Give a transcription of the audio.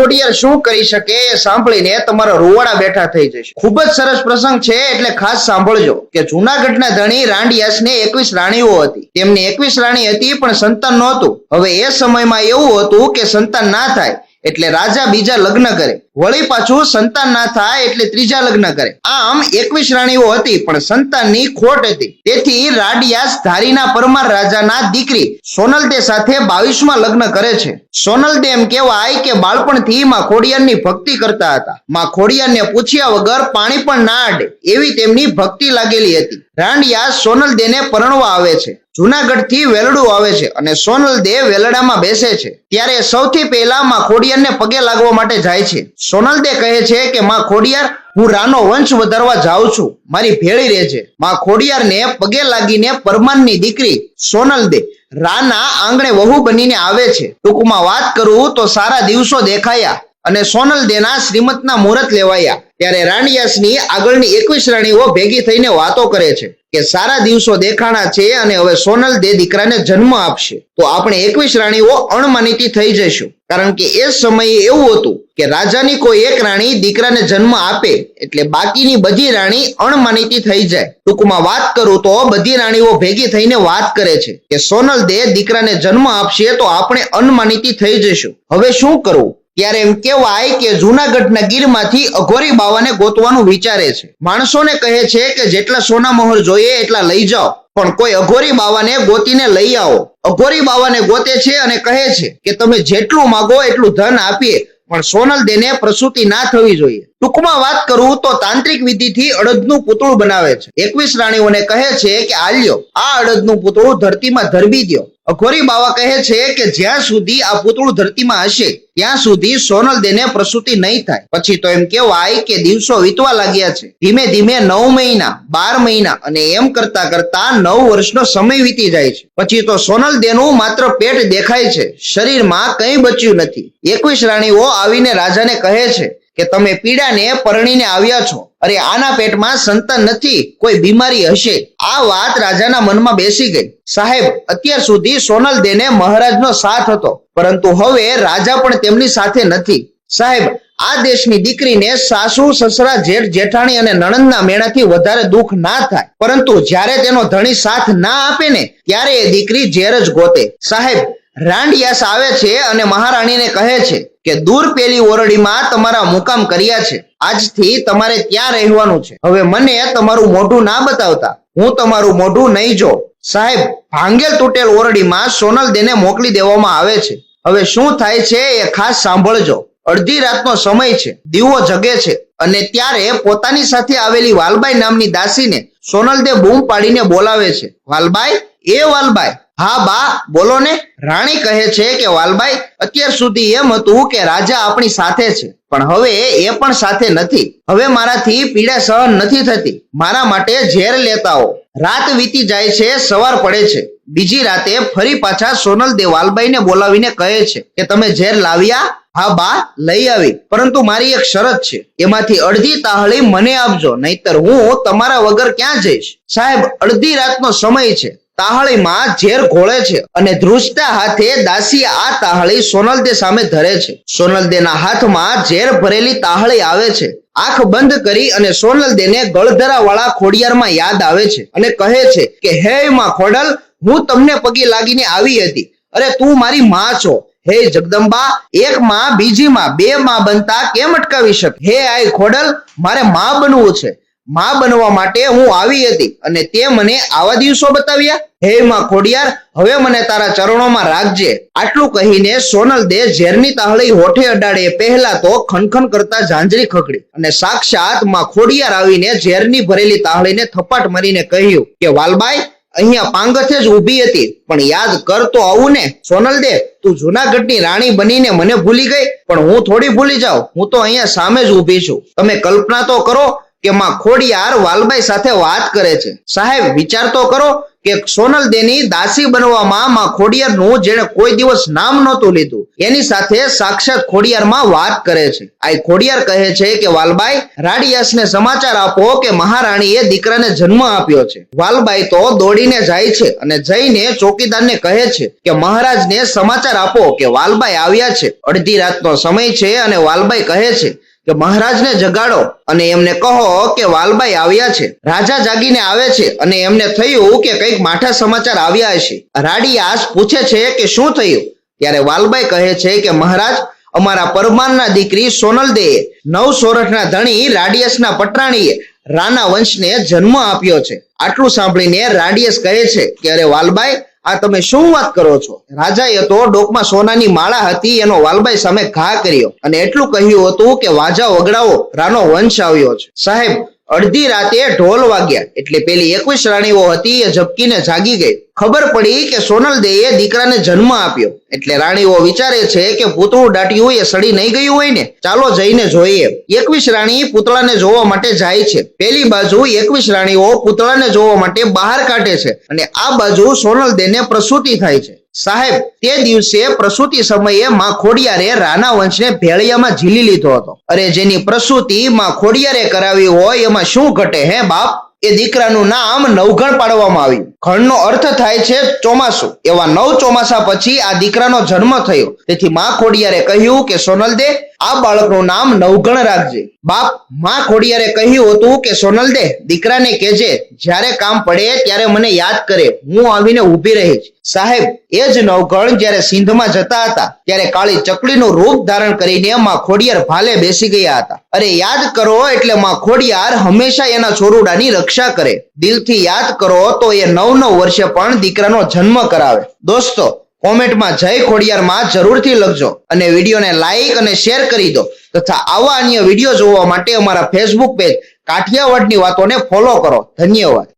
ખોડિયાર શું કરી શકે એ સાંભળીને તમારા રૂવાડા બેઠા થઈ જશે. ખૂબ જ સરસ પ્રસંગ છે, એટલે ખાસ સાંભળજો કે જુનાગઢના ધણી રાંડિયાસને એકવીસ રાણીઓ હતી. તેમની એકવીસ રાણી હતી, પણ સંતાન નહોતું. હવે એ સમયમાં એવું હતું કે સંતાન ના થાય, એટલે રાજા બીજા લગ્ન કરે. વળી પાછું સંતાન ના થાય એટલે ત્રીજા લગ્ન કરે. આમ એકવીસ રાણીઓ હતી, પણ સંતાનની ખોટ હતી. તેથી રાડિયાસ ધારીના પરમાર રાજાના દીકરી સોનલદે સાથે બાવીસમાં લગ્ન કરે છે. સોનલદે એમ કહેવાય કે બાળપણથી માં ખોડિયારની ભક્તિ કરતા હતા. માં ખોડિયારને પૂછ્યા વગર પાણી પણ ના અડે, એવી તેમની ભક્તિ લાગેલી હતી. રાંડિયા સોનલદેને પરણવા આવે છે. જુનાગઢથી વેલડું આવે છે અને સોનલદે વેલડામાં બેસે છે. ત્યારે સૌથી પહેલા માં ખોડિયારને પગે લાગવા માટે જાય છે. સોનલદે કહે છે કે, માં ખોડિયાર, હું રાનો વંશ વધારવા જાઉં છું. મારી ભેળી રહેજે. માં ખોડિયારને પગે લાગીને પરમાનની દીકરી સોનલ દે રાના આંગણે વહુ બનીને આવે છે. ટૂંકમાં વાત કરું તો સારા દિવસો દેખાયા. અને સોનલ દેના શ્રીમતના મુહૂર્ત લેવાયા ત્યારે રાણિયાસની આગળની એકવીસ રાણીઓ ભેગી થઈને વાતો કરે છે કે સારા દિવસો દેખાણા છે અને હવે સોનલ દે દીકરાને જન્મ આપશે. તો આપણે એકવીસ રાણીઓ અણમાનીતી થઈ જઈશું. કારણ કે એ સમયે એવું હતું કે રાજાની કોઈ એક રાણી દીકરાને જન્મ આપે એટલે બાકીની બધી રાણી અણમાનીતી થઈ જાય. ટૂંકમાં વાત કરું તો બધી રાણીઓ ભેગી થઈને વાત કરે છે કે સોનલ દે દીકરાને જન્મ આપશે તો આપણે અણમાનીતી થઈ જઈશું. હવે શું કરવું? ત્યારે એમ કહેવાય કે જૂનાગઢના ગીરમાંથી અઘોરી બાવાને ગોતવાનું વિચારે છે. માણસોને કહે છે કે જેટલા સોના મોહર જોઈએ એટલા લઈ જાઓ, પણ કોઈ અઘોરી બાવાને ગોતીને લઈ આવો. અઘોરી બાવાને ગોતે છે અને કહે છે કે તમે જેટલું માગો એટલું ધન આપીએ, પણ સોનલ દેને પ્રસૂતિ ના થવી જોઈએ. ટૂંકમાં વાત કરું તો તાંત્રિક વિધિથી અડદનું પૂતળું બનાવે છે. એકવીસ રાણીઓને કહે છે કે આલ્યો, આ અડદનું પૂતળું ધરતીમાં ધરબી દ્યો. અઘોરી બાવા કહે છે કે જ્યાં સુધી આ પૂતળું ધરતીમાં હશે, ત્યાં સુધી સોનલ દેને પ્રસૂતિ નહીં થાય. પછી તો એમ કહેવાય કે દિવસો વીતવા લાગ્યા છે. ધીમે ધીમે નવ મહિના, બાર મહિના અને એમ કરતા કરતા નવ વર્ષનો સમય વીતી જાય છે. પછી તો સોનલ દેનું માત્ર પેટ દેખાય છે. શરીરમાં કંઈ બચ્યું નથી. એકવીસ રાણીઓ આવીને રાજાને કહે છે કે તમે પીડાને પરણીને આવ્યા છો. અરે આના પેટમાં સંતાન નથી, કોઈ બીમારી હશે. આ વાત રાજાના મનમાં બેસી ગઈ. સાહેબ, અત્યાર સુધી સોનલ દેને મહારાજનો સાથ હતો, પરંતુ હવે રાજા પણ તેમની સાથે નથી. સાહેબ, આ દેશની દીકરીને સાસુ, સસરા, જેઠ, જેઠાણી અને નણંદના મેણાથી વધારે દુઃખ ના થાય. પરંતુ જ્યારે તેનો ધણી સાથ ના આપે ને, ત્યારે એ દીકરી ઝેર જ ગોતે. સાહેબ રાંડિયાસ આવે છે અને મહારાણીને કહે છે કે દૂર પેલી ઓરડીમાં તમારા મુકામ કર્યા છે. આજથી તમારે ત્યાં રહેવાનું છે. હવે મને તમારું મોઢું ના બતાવતા. હું તમારું મોઢું નહીં જો. સાહેબ, ભાંગેલ તૂટેલ ઓરડીમાં સોનલ દેને મોકલી દેવામાં આવે છે. હવે શું થાય છે એ ખાસ સાંભળજો. અડધી રાતનો સમય છે. દીવો જગે છે. અને ત્યારે પોતાની સાથે આવેલી વાલબાઈ નામની દાસીને સોનલદે બૂમ પાડીને બોલાવે છે. વાલબાઈ, એ વાલબાઈ. હા, બા, બોલો ને. રાણી કહે છે કે, વાલબાઈ, અત્યાર સુધી એમ હતું કે રાજા આપણી સાથે છે, પણ હવે એ પણ સાથે નથી. હવે મારાથી પીડા સહન નથી થતી. મારા માટે ઝેર લેતા હો રાત વીતી જાય છે, સવાર પડે છે. બીજી રાતે ફરી પાછા સોનલ દે વાલબાઈને બોલાવીને કહે છે કે, તમે ઝેર લાવ્યા? હા, બા, લઈ આવી. પરંતુ મારી એક શરત છે. એમાંથી અડધી તાહળી મને આપજો. નહીતર હું તમારા વગર ક્યાં જઈશ? સાહેબ, અડધી રાતનો સમય છે. તાહળીમાં ઝેર ઘોળે છે અને ધ્રુજતા હાથે દાસી આ તાહળી સોનલદે સામે ધરે છે. સોનલદેના હાથમાં ઝેર ભરેલી તાહળી આવે છે. આંખ બંધ કરી અને સોનલદેને ગળધરા વાળા ખોડિયારમાં યાદ આવે છે અને કહે છે કે, હે માં ખોડલ, હું તમને પગે લાગીને આવી હતી. અરે, તું મારી માં છો. હે જગદંબા, એક માં બીજી માં, બે માં બનતા કેમ અટકાવી શકે? હે આય ખોડલ, મારે માં બનવું છે. માં બનવા માટે હું આવી હતી અને તે મને આવા દિવસો બતાવ્યા. હે માં ખોડિયાર, હવે મને તારા ચરણોમાં રાખજે. આટલું કહીને સોનલ દે ઝેરની તાહળી હોઠે અડાડે. પહેલા તો ખનખન કરતા ઝાંઝરી ખકડી અને સાક્ષાતમાં ખોડિયાર આવીને ઝેરની ભરેલી તાહળીને થપાટ મારીને કહ્યું કે, વાલબાઈ, અહીંયા પાંગથે જ ઊભી હતી, પણ યાદ કર તો આવું ને. સોનલ દે, તું જુનાગઢની રાણી બનીને મને ભૂલી ગઈ, પણ હું થોડી ભૂલી જાઉં. હું તો અહીંયા સામે જ ઊભી છું. તમે કલ્પના તો કરો કે માં ખોડિયાર વાલભાઈ સાથે વાત કરે છે. સાહેબ, વિચાર તો કરો કે સોનલ દેની દાસી બનવામાં માં ખોડિયારનું જેને કોઈ દિવસ નામ નહોતું લીધું, એની સાથે સાક્ષાત ખોડિયારમાં વાત કરે છે. આ ખોડિયાર કહે છે કે, વાલબાઈ, રાડિયાસને સમાચાર આપો કે મહારાણીએ દીકરાને જન્મ આપ્યો છે. વાલબાઈ તો દોડીને જાય છે અને જઈને ચોકીદારને કહે છે કે, મહારાજને સમાચાર આપો કે વાલબાઈ આવ્યા છે. અડધી રાતનો સમય છે અને વાલબાઈ કહે છે કે મહારાજને જગાડો અને એમને કહો કે વાલબાઈ આવ્યા છે. રાજા જાગીને આવે છે અને એમને થયું કે કંઈક માઠા સમાચાર આવ્યા હશે. રાડિયાસ પૂછે છે કે શું થયું? ત્યારે વાલબાઈ કહે છે કે મહારાજ, અમારા પરમાનના દીકરી સોનલદેએ નવ સોરઠના ધણી રાડિયસના પટરાણીએ રાણા વંશને જન્મ આપ્યો છે. આટલું સાંભળીને રાડિયસ કહે છે કે અરે વાલબાઈ આ તમે શું વાત કરો છો? રાજાએ તો ડોકમાં સોનાની માળા હતી, એનો વાલબાઈ સામે ઘા કર્યો અને એટલું કહ્યું હતું કે વાજા વગડાવો રાનો વંશ આવ્યો છે. સાહેબ અડધી રાતે ઢોલ વાગ્યા. એટલે પેલી એકવીસ રાણીઓ હતી, એ ઝબકીને જાગી ગઈ. ખબર પડી કે સોનલ દેએ દીકરાને જન્મ આપ્યો. એટલે રાણીઓ વિચારે છે કે પૂતળું દાટ્યું એ સડી નહીં ગયું હોય ને, ચાલો જઈને જોઈએ. એકવીસ રાણી પૂતળાને જોવા માટે જાય છે. પેલી બાજુ એકવીસ રાણીઓ પૂતળાને જોવા માટે બહાર કાઢે છે. અને આ બાજુ સોનલ દેને પ્રસૂતિ થાય છે. સાહેબ, તે દિવસે પ્રસૂતિ સમયે માં ખોડિયારે રાણા વંશને ભેળિયામાં ઝીલી લીધો હતો. અરે, જેની પ્રસૂતિ માં ખોડિયારે કરાવી હોય, એમાં શું ઘટે હે, બાપ? એ દીકરાનું નામ નવઘણ પાડવામાં આવ્યું. ઘણનો અર્થ થાય છે ચોમાસું. એવા નવ ચોમાસા પછી આ દીકરાનો જન્મ થયો. તેથી માં ખોડિયારે કહ્યું કે સોનલ દે આ બાળકનું નામ નવઘણ રાખજે. બાપ, માં ખોડિયારે કહ્યું હતું કે સોનલ દે દીકરાને કહેજે, જ્યારે કામ પડે ત્યારે મને યાદ કરે. હું આવીને ઊભી રહીશ. સાહેબ, એ જ નવઘણ જ્યારે સિંધમાં જતા હતા, ત્યારે કાળી ચકડીનું રૂપ ધારણ કરીને માં ખોડિયાર ભાલે બેસી ગયા હતા. અરે, યાદ કરો, એટલે માં ખોડિયાર હંમેશા એના છોરુડાની રક્ષા કરે. દિલથી યાદ કરો, તો એ નવ નવ વર્ષે પણ દીકરાનો જન્મ કરાવે. દોસ્તો કોમેન્ટમાં જય ખોડિયારમાં જરૂરથી લખજો અને વિડીયોને લાઈક અને શેર કરી દો તથા આવા અન્ય વીડિયો જોવા માટે અમારા ફેસબુક પેજ કાઠિયાવાડની વાતોને ફોલો કરો. ધન્યવાદ.